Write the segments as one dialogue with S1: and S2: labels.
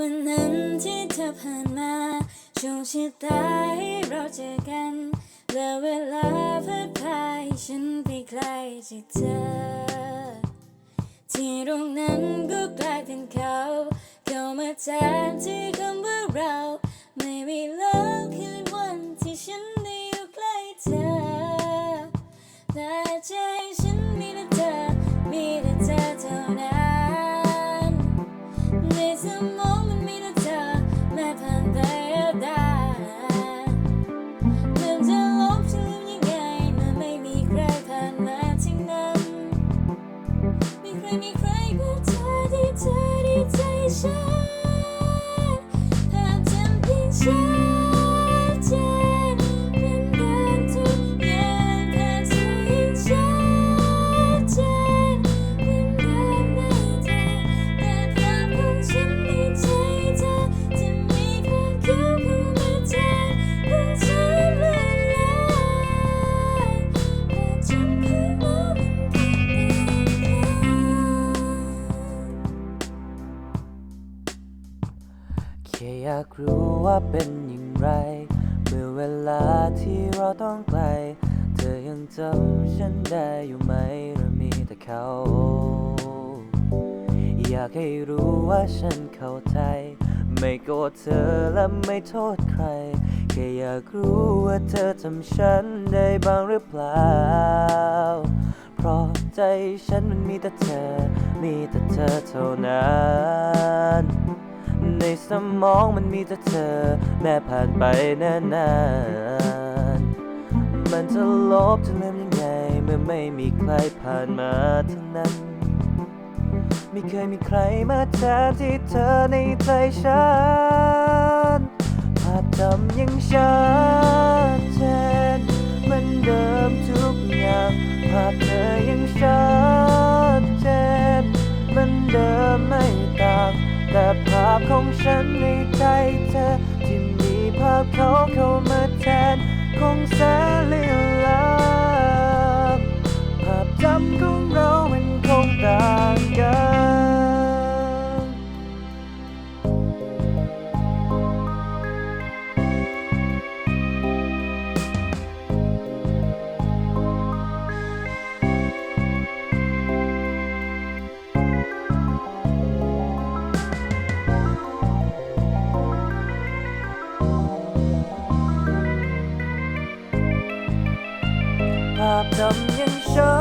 S1: วันนั้นที่เธอผ่านมาช่วงชิดตาให้เราเจอกันและเวลาพัดพาให้ฉันไปไกลจากเธอ ที่ตรงนั้นก็กลายเป็นเขา เข้ามาแทนที่ มองมันมีแต่เธอแม้ผ่านไปได้มันจะลบฉันลืมยังไงเมื่อไม่มีใครผ่านมาทั้งนั้นมีใครมีใครก็เธอที่เธอที่ใจฉันหากจำเพียงฉัน
S2: ากรู้ว่าเป็นอย่างไร เมื่อเวลาที่เราต้องไกล เธอยังจำฉันได้อยู่ไหมหรือมีแต่เขา อยากให้รู้ว่าฉันเข้าใจ ไม่โกรธเธอและไม่โทษใคร แค่อยากรู้ว่าเธอจำฉันได้บ้างหรือเปล่า เพราะใจฉันมันมีแต่เธอ มีแต่เธอเท่านั้น ในสมองมันมีแต่เธอ แม้ผ่านไปนานๆมันจะลบจะลืมยังไง เมื่อไม่มีใครผ่านมาทั้งนั้น ไม่เคยมีใครมาแทนที่เธอในใจฉันภาพจำยังชัดเจนเหมือนเดิมทุกอย่างภาพเธอยังชัด แต่ภาพของฉันในใจเธอ ที่มีภาพเขาเข้ามาแทนคงแสนเลือาพจำยังชั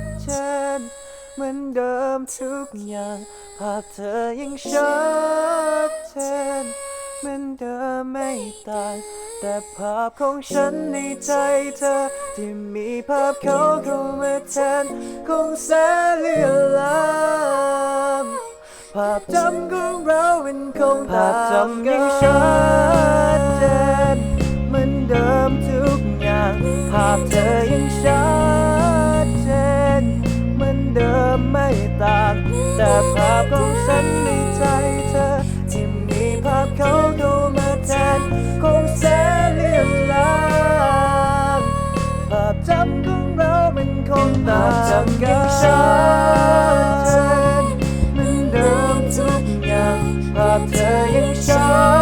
S2: ดเจนเหมือนเดิมทุกอย่าง ภาพเธอยังชัดเจนเหมือนเดิมไม่ต่างแต่ภาพของฉันในใจเธอ ที่มีภาพเขาเข้ามาแทนคงแสเลือลามภาพจำของเราเป็นคงภาพจำยังชัดเจนเหมือนเดิมทุกอย่าง ภาพเธอ งต่างจากกับฉันเหมือนเดิมทุกอย่างภาพเธอยังชัด